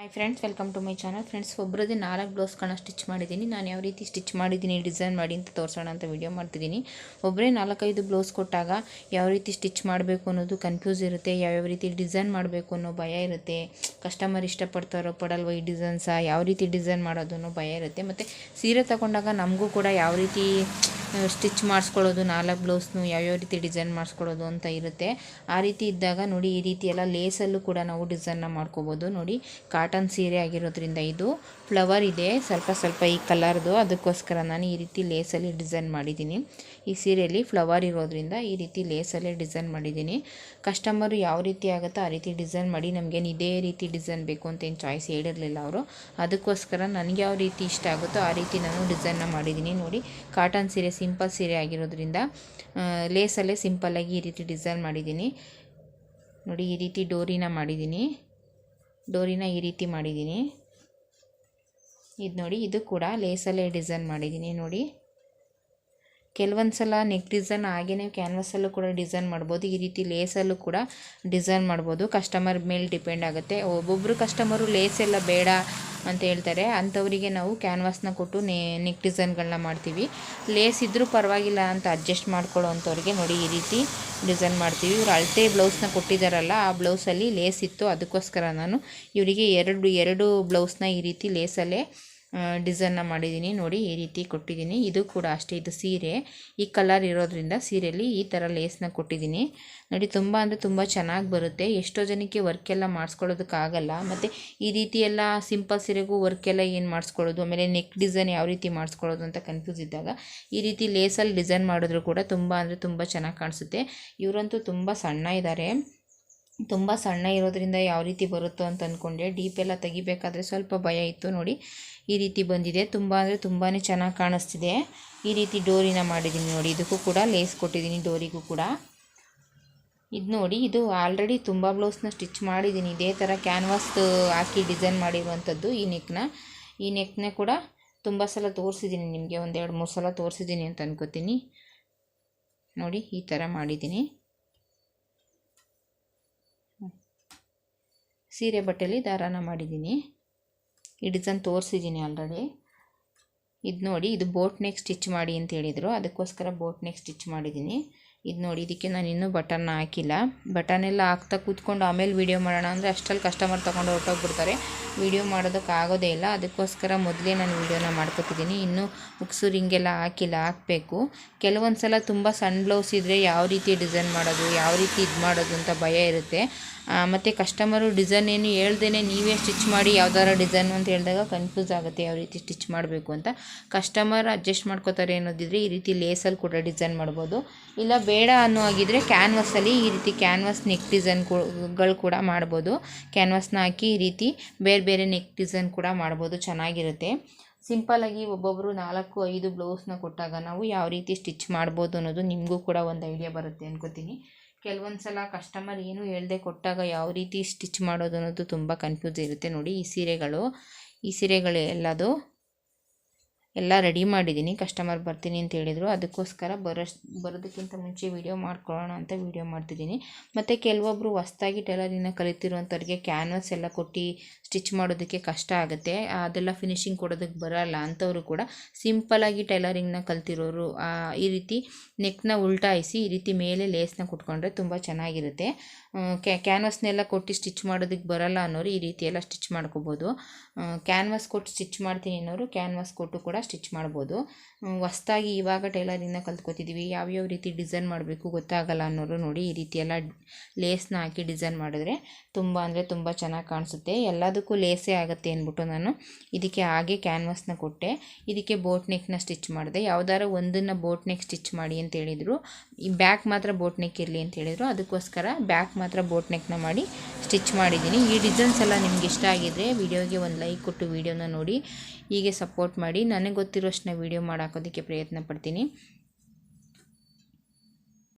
Hi friends welcome to my channel friends ಒಬ್ಬರದೇ ನಾಲ್ಕು ಬ್ಲೌಸ್ಗಳನ್ನ stitch ಮಾಡಿದ್ದೀನಿ. ನಾನು ಯಾವ ರೀತಿ ಸ್ಟಿಚ್ ಮಾಡಿದ್ದೀನಿ ಡಿಸೈನ್ ಮಾಡಿ ಅಂತ ತೋರಿಸೋಣ ಅಂತ ವಿಡಿಯೋ ಮಾಡ್ತಿದ್ದೀನಿ. ಒಬ್ಬರೇ ನಾಲ್ಕೈದು ಬ್ಲೌಸ್ ಕೊಟ್ಟಾಗ ಯಾವ ರೀತಿ ಸ್ಟಿಚ್ ಮಾಡಬೇಕು ಅನ್ನೋದು ಕನ್ಫ್ಯೂಸ್ ಇರುತ್ತೆ ಯಾವ್ಯಾವ ರೀತಿ ಡಿಸೈನ್ ಮಾಡಬೇಕು ಅನ್ನೋ ಭಯ ಇರುತ್ತೆ. ಕಸ್ಟಮರ್ ಇಷ್ಟಪಡ್ತಾರೋ, ಪಡಲ್ವ ಈ ಡಿಸೈನ್ಸ ಯಾವ ರೀತಿ ಡಿಸೈನ್ ಮಾಡೋದು ಅನ್ನೋ ಭಯ ಇರುತ್ತೆ. ಮತ್ತು ಸೀರೆ ತಗೊಂಡಾಗ ನಮಗೂ ಕೂಡ ಯಾವ ರೀತಿ ಸ್ಟಿಚ್ ಮಾಡಿಸ್ಕೊಳ್ಳೋದು, ನಾಲ್ಕು ಬ್ಲೌಸ್ನು ಯಾವ್ಯಾವ ರೀತಿ ಡಿಸೈನ್ ಮಾಡಿಸ್ಕೊಳ್ಳೋದು ಅಂತ ಇರುತ್ತೆ. ಆ ರೀತಿ ಇದ್ದಾಗ ನೋಡಿ, ಈ ರೀತಿ ಎಲ್ಲ ಲೇಸಲ್ಲೂ ಕೂಡ ನಾವು ಡಿಸೈನ್ನ ಮಾಡ್ಕೋಬೋದು. ನೋಡಿ, ಕಾಟನ್ ಸೀರೆ ಆಗಿರೋದ್ರಿಂದ ಇದು ಫ್ಲವರ್ ಇದೆ. ಸ್ವಲ್ಪ ಸ್ವಲ್ಪ ಈ ಕಲರ್ದು. ಅದಕ್ಕೋಸ್ಕರ ನಾನು ಈ ರೀತಿ ಲೇಸಲ್ಲಿ ಡಿಸೈನ್ ಮಾಡಿದ್ದೀನಿ. ಈ ಸೀರೆಯಲ್ಲಿ ಫ್ಲವರ್ ಇರೋದ್ರಿಂದ ಈ ರೀತಿ ಲೇಸಲ್ಲೇ ಡಿಸೈನ್ ಮಾಡಿದ್ದೀನಿ. ಕಸ್ಟಮರು ಯಾವ ರೀತಿ ಆಗುತ್ತೋ ಆ ರೀತಿ ಡಿಸೈನ್ ಮಾಡಿ ನಮಗೇನು ಇದೇ ರೀತಿ ಡಿಸೈನ್ ಬೇಕು ಅಂತ ಏನು ಚಾಯ್ಸ್ ಹೇಳಿರಲಿಲ್ಲ ಅವರು. ಅದಕ್ಕೋಸ್ಕರ ನನಗೆ ಯಾವ ರೀತಿ ಇಷ್ಟ ಆಗುತ್ತೋ ಆ ರೀತಿ ನಾನು ಡಿಸೈನ್ನ ಮಾಡಿದ್ದೀನಿ. ನೋಡಿ, ಕಾಟನ್ ಸೀರೆ ಸಿಂಪಲ್ ಸೀರೆ ಆಗಿರೋದ್ರಿಂದ ಲೇಸಲ್ಲೇ ಸಿಂಪಲ್ಲಾಗಿ ಈ ರೀತಿ ಡಿಸೈನ್ ಮಾಡಿದ್ದೀನಿ. ನೋಡಿ, ಈ ರೀತಿ ಡೋರಿನ ಮಾಡಿದ್ದೀನಿ. ಡೋರಿನ ಈ ರೀತಿ ಮಾಡಿದ್ದೀನಿ. ಇದು ನೋಡಿ, ಇದು ಕೂಡ ಲೇಸಲ್ಲೇ ಡಿಸೈನ್ ಮಾಡಿದ್ದೀನಿ. ನೋಡಿ ಕೆಲವೊಂದು ಸಲ ನೆಕ್ ಡಿಸೈನ್ ಹಾಗೇ ಕ್ಯಾನ್ವಸಲ್ಲೂ ಕೂಡ ಡಿಸೈನ್ ಮಾಡ್ಬೋದು. ಈ ರೀತಿ ಲೇಸಲ್ಲೂ ಕೂಡ ಡಿಸೈನ್ ಮಾಡ್ಬೋದು. ಕಸ್ಟಮರ್ ಮೇಲೆ ಡಿಪೆಂಡ್ ಆಗುತ್ತೆ. ಒಬ್ಬೊಬ್ಬರು ಕಸ್ಟಮರು ಲೇಸ್ ಎಲ್ಲ ಬೇಡ ಅಂತ ಹೇಳ್ತಾರೆ. ಅಂಥವರಿಗೆ ನಾವು ಕ್ಯಾನ್ವಾಸ್ನ ಕೊಟ್ಟು ನೆ ನೆಕ್ ಡಿಸೈನ್ಗಳನ್ನ ಮಾಡ್ತೀವಿ. ಲೇಸ್ ಇದ್ದರೂ ಪರವಾಗಿಲ್ಲ ಅಂತ ಅಡ್ಜಸ್ಟ್ ಮಾಡ್ಕೊಳ್ಳೋ ಅಂಥವ್ರಿಗೆ ನೋಡಿ ಈ ರೀತಿ ಡಿಸೈನ್ ಮಾಡ್ತೀವಿ. ಇವರು ಅಳತೆ ಬ್ಲೌಸ್ನ ಕೊಟ್ಟಿದ್ದಾರಲ್ಲ, ಆ ಬ್ಲೌಸಲ್ಲಿ ಲೇಸ್ ಇತ್ತು. ಅದಕ್ಕೋಸ್ಕರ ನಾನು ಇವರಿಗೆ ಎರಡು ಎರಡು ಬ್ಲೌಸ್ನ ಈ ರೀತಿ ಲೇಸಲ್ಲೇ ಡಿಸೈನ್ನ ಮಾಡಿದ್ದೀನಿ ನೋಡಿ, ಈ ರೀತಿ ಕೊಟ್ಟಿದ್ದೀನಿ ಇದು ಕೂಡ ಅಷ್ಟೇ, ಇದು ಸೀರೆ. ಈ ಕಲರ್ ಇರೋದ್ರಿಂದ ಸೀರೆಯಲ್ಲಿ ಈ ಥರ ಲೇಸ್ನ ಕೊಟ್ಟಿದ್ದೀನಿ ನೋಡಿ, ತುಂಬ ಅಂದರೆ ತುಂಬ ಚೆನ್ನಾಗಿ ಬರುತ್ತೆ. ಎಷ್ಟೋ ಜನಕ್ಕೆ ವರ್ಕೆಲ್ಲ ಮಾಡಿಸ್ಕೊಳ್ಳೋದಕ್ಕಾಗಲ್ಲ ಮತ್ತು ಈ ರೀತಿ ಎಲ್ಲ ಸಿಂಪಲ್ ಸೀರೆಗೂ ವರ್ಕೆಲ್ಲ ಏನು ಮಾಡಿಸ್ಕೊಳ್ಳೋದು? ಆಮೇಲೆ ನೆಕ್ ಡಿಸೈನ್ ಯಾವ ರೀತಿ ಮಾಡಿಸ್ಕೊಳ್ಳೋದು ಅಂತ ಕನ್ಫ್ಯೂಸ್ ಇದ್ದಾಗ, ಈ ರೀತಿ ಲೇಸಲ್ಲಿ ಡಿಸೈನ್ ಮಾಡಿದ್ರು ಕೂಡ ತುಂಬ ಅಂದರೆ ತುಂಬ ಚೆನ್ನಾಗಿ ಕಾಣಿಸುತ್ತೆ. ಇವರಂತೂ ತುಂಬ ಸಣ್ಣ ಇದ್ದಾರೆ ತುಂಬ ಸಣ್ಣ ಇರೋದರಿಂದ ಯಾವ ರೀತಿ ಬರುತ್ತೋ ಅಂತ ಅಂದ್ಕೊಂಡೆ ಡೀಪ್ ಎಲ್ಲ ತೆಗಿಬೇಕಾದ್ರೆ ಸ್ವಲ್ಪ ಭಯ ಇತ್ತು ನೋಡಿ. ಈ ರೀತಿ ಬಂದಿದೆ. ತುಂಬ ಅಂದರೆ ತುಂಬಾ ಚೆನ್ನಾಗಿ ಕಾಣಿಸ್ತಿದೆ. ಈ ರೀತಿ ಡೋರಿನ ಮಾಡಿದ್ದೀನಿ ನೋಡಿ. ಇದಕ್ಕೂ ಕೂಡ ಲೇಸ್ ಕೊಟ್ಟಿದ್ದೀನಿ ಡೋರಿಗೂ ಕೂಡ. ಇದು ನೋಡಿ, ಇದು ಆಲ್ರೆಡಿ ತುಂಬ ಬ್ಲೌಸ್ನ ಸ್ಟಿಚ್ ಮಾಡಿದ್ದೀನಿ ಇದೇ ಥರ ಕ್ಯಾನ್ವಾಸ್ ಹಾಕಿ ಡಿಸೈನ್ ಮಾಡಿರುವಂಥದ್ದು ಈ ನೆಕ್ನ ಈ ನೆಕ್ನ ಕೂಡ ತುಂಬ ಸಲ ತೋರಿಸಿದ್ದೀನಿ ನಿಮಗೆ. ಒಂದೆರಡು ಮೂರು ಸಲ ತೋರಿಸಿದ್ದೀನಿ ಅಂತ ಅನ್ಕೋತೀನಿ. ನೋಡಿ, ಈ ಥರ ಮಾಡಿದ್ದೀನಿ ಸೀರೆ ಬಟ್ಟೆಯಲ್ಲಿ ದಾರಾನ ಮಾಡಿದ್ದೀನಿ. ಈ ಡಿಸೈನ್ ತೋರಿಸಿದ್ದೀನಿ ಆಲ್ರೆಡಿ ಇದು ನೋಡಿ, ಇದು ಬೋಟ್ ನೆಕ್ ಸ್ಟಿಚ್ ಮಾಡಿ ಅಂತ ಹೇಳಿದರು. ಅದಕ್ಕೋಸ್ಕರ ಬೋಟ್ ನೆಕ್ ಸ್ಟಿಚ್ ಮಾಡಿದ್ದೀನಿ. ಇದು ನೋಡಿ, ಇದಕ್ಕೆ ನಾನು ಇನ್ನೂ ಬಟನ್ನ ಹಾಕಿಲ್ಲ. ಬಟನ್ ಎಲ್ಲ ಹಾಕ್ತಾ ಕೂತ್ಕೊಂಡು ಆಮೇಲೆ ವೀಡಿಯೋ ಮಾಡೋಣ ಅಂದರೆ ಅಷ್ಟಲ್ಲಿ ಕಸ್ಟಮರ್ ತೊಗೊಂಡು ಹೊರಟೋಗ್ಬಿಡ್ತಾರೆ. ವೀಡಿಯೋ ಮಾಡೋದಕ್ಕಾಗೋದೇ ಇಲ್ಲ. ಅದಕ್ಕೋಸ್ಕರ ಮೊದಲೇ ನಾನು ವೀಡಿಯೋನ ಮಾಡ್ಕೊತಿದ್ದೀನಿ. ಇನ್ನೂ ಉಕ್ಸು ರಿಂಗೆಲ್ಲ ಹಾಕಿಲ್ಲ, ಹಾಕಬೇಕು. ಕೆಲವೊಂದು ಸಲ ತುಂಬ ಸಣ್ಣ ಬ್ಲೌಸ್ ಇದ್ದರೆ ಯಾವ ರೀತಿ ಡಿಸೈನ್ ಮಾಡೋದು, ಯಾವ ರೀತಿ ಇದು ಮಾಡೋದು ಅಂತ ಭಯ ಇರುತ್ತೆ. ಮತ್ತು ಕಸ್ಟಮರು ಡಿಸೈನ್ ಏನು ಹೇಳ್ದೇ ನೀವೇ ಸ್ಟಿಚ್ ಮಾಡಿ ಯಾವ್ದಾರ ಡಿಸೈನ್ ಅಂತ ಹೇಳಿದಾಗ ಕನ್ಫ್ಯೂಸ್ ಆಗುತ್ತೆ ಯಾವ ರೀತಿ ಸ್ಟಿಚ್ ಮಾಡಬೇಕು ಅಂತ. ಕಸ್ಟಮರ್ ಅಡ್ಜಸ್ಟ್ ಮಾಡ್ಕೋತಾರೆ ಅನ್ನೋದಿದ್ರೆ ಈ ರೀತಿ ಲೇಸಲ್ಲಿ ಕೂಡ ಡಿಸೈನ್ ಮಾಡ್ಬೋದು. ಇಲ್ಲ ಬೇಡ ಅನ್ನೋ ಆಗಿದ್ರೆ ಕ್ಯಾನ್ವಸಲ್ಲಿ ಈ ರೀತಿ ಕ್ಯಾನ್ವಾಸ್ ನೆಕ್ ಡಿಸೈನ್ಗಳು ಕೂಡ ಮಾಡ್ಬೋದು. ಕ್ಯಾನ್ವಸ್ನ ಹಾಕಿ ಈ ರೀತಿ ಬೇರೆ ಬೇರೆ ನೆಕ್ ಡಿಸೈನ್ ಕೂಡ ಮಾಡ್ಬೋದು, ಚೆನ್ನಾಗಿರುತ್ತೆ. ಸಿಂಪಲ್ಲಾಗಿ ಒಬ್ಬೊಬ್ಬರು ನಾಲ್ಕು, ಐದು ಬ್ಲೌಸ್ನ ಕೊಟ್ಟಾಗ ನಾವು ಯಾವ ರೀತಿ ಸ್ಟಿಚ್ ಮಾಡ್ಬೋದು ಅನ್ನೋದು ನಿಮಗೂ ಕೂಡ ಒಂದು ಐಡಿಯಾ ಬರುತ್ತೆ ಅನ್ಕೋತೀನಿ. ಕೆಲವೊಂದು ಸಲ ಕಸ್ಟಮರ್ ಏನು ಹೇಳದೆ ಕೊಟ್ಟಾಗ ಯಾವ ರೀತಿ ಸ್ಟಿಚ್ ಮಾಡೋದು ಅನ್ನೋದು ತುಂಬ ಕನ್ಫ್ಯೂಸ್ ಇರುತ್ತೆ ನೋಡಿ ಈ ಸೀರೆಗಳು. ಈ ಸೀರೆಗಳು ಎಲ್ಲದು ಎಲ್ಲ ರೆಡಿ ಮಾಡಿದ್ದೀನಿ. ಕಸ್ಟಮರ್ ಬರ್ತೀನಿ ಅಂತ ಹೇಳಿದರು. ಅದಕ್ಕೋಸ್ಕರ ಬರೋಸ್ ಬರೋದಕ್ಕಿಂತ ಮುಂಚೆ ವೀಡಿಯೋ ಮಾಡ್ಕೊಳ್ಳೋಣ ಅಂತ ವೀಡಿಯೋ ಮಾಡ್ತಿದ್ದೀನಿ. ಮತ್ತು ಕೆಲವೊಬ್ಬರು ಹೊಸ್ದಾಗಿ ಟೈಲರಿನ ಕಲಿತಿರುವಂಥವ್ರಿಗೆ ಕ್ಯಾನ್ವಸ್ ಎಲ್ಲ ಕೊಟ್ಟು ಸ್ಟಿಚ್ ಮಾಡೋದಕ್ಕೆ ಕಷ್ಟ ಆಗುತ್ತೆ. ಅದೆಲ್ಲ ಫಿನಿಶಿಂಗ್ ಕೊಡೋದಕ್ಕೆ ಬರೋಲ್ಲ ಅಂಥವರು ಕೂಡ ಸಿಂಪಲಾಗಿ ಟೈಲರಿಂಗ್ನ ಕಲ್ತಿರೋರು ಈ ರೀತಿ ನೆಕ್ನ ಉಲ್ಟಾಯಿಸಿ, ಈ ರೀತಿ ಮೇಲೆ ಲೇಸ್ನ ಕುಟ್ಕೊಂಡ್ರೆ ತುಂಬ ಚೆನ್ನಾಗಿರುತ್ತೆ. ಕ್ಯಾ ಕ್ಯಾನ್ವಸ್ನೆಲ್ಲ ಕೊಟ್ಟು ಸ್ಟಿಚ್ ಮಾಡೋದಕ್ಕೆ ಬರೋಲ್ಲ ಅನ್ನೋರು ಈ ರೀತಿ ಎಲ್ಲ ಸ್ಟಿಚ್ ಮಾಡ್ಕೋಬೋದು ಕ್ಯಾನ್ವಾಸ್ ಕೊಟ್ಟು ಸ್ಟಿಚ್ ಮಾಡ್ತೀನಿ ಅನ್ನೋರು ಕ್ಯಾನ್ವಾಸ್ ಕೊಟ್ಟು ಕೂಡ ಸ್ಟಿಚ್ ಮಾಡ್ಬೋದು. ಹೊಸ್ದಾಗಿ ಇವಾಗ ಟೈಲರಿಂದ ಕಲ್ತ್ಕೊತಿದ್ದೀವಿ ಯಾವ್ಯಾವ ರೀತಿ ಡಿಸೈನ್ ಮಾಡಬೇಕು ಗೊತ್ತಾಗಲ್ಲ ಅನ್ನೋರು ನೋಡಿ ಈ ರೀತಿ ಎಲ್ಲ ಲೇಸ್ನ ಹಾಕಿ ಡಿಸೈನ್ ಮಾಡಿದ್ರೆ ತುಂಬ ಅಂದರೆ ತುಂಬ ಚೆನ್ನಾಗಿ ಕಾಣಿಸುತ್ತೆ. ಎಲ್ಲದಕ್ಕೂ ಲೇಸೇ ಆಗುತ್ತೆ ಅಂದ್ಬಿಟ್ಟು ನಾನು ಇದಕ್ಕೆ ಹಾಗೆ ಕ್ಯಾನ್ವಾಸ್ನ ಕೊಟ್ಟೆ. ಇದಕ್ಕೆ ಬೋಟ್ ನೆಕ್ನ ಸ್ಟಿಚ್ ಮಾಡಿದೆ. ಯಾವ್ದಾರ ಒಂದನ್ನು ಬೋಟ್ ನೆಕ್ ಸ್ಟಿಚ್ ಮಾಡಿ ಅಂತ ಹೇಳಿದರು. ಈ ಬ್ಯಾಕ್ ಮಾತ್ರ ಬೋಟ್ ನೆಕ್ ಇರಲಿ ಅಂತ ಹೇಳಿದರು. ಅದಕ್ಕೋಸ್ಕರ ಬ್ಯಾಕ್ ಮಾತ್ರ ಬೋಟ್ ನೆಕ್ನ ಮಾಡಿ ಸ್ಟಿಚ್ ಮಾಡಿದ್ದೀನಿ. ಈ ಡಿಸೈನ್ಸ್ ಎಲ್ಲ ನಿಮ್ಗೆ ಇಷ್ಟ ಆಗಿದ್ರೆ ವಿಡಿಯೋಗೆ ಒಂದು ಲೈಕ್ ಕೊಟ್ಟು ವಿಡಿಯೋನ ನೋಡಿ. ಹೀಗೆ ಸಪೋರ್ಟ್ ಮಾಡಿ. ನನಗೆ ಗೊತ್ತಿರೋಷ್ಟನ್ನ ವೀಡಿಯೋ ಮಾಡಾಕೋದಕ್ಕೆ ಪ್ರಯತ್ನ ಪಡ್ತೀನಿ.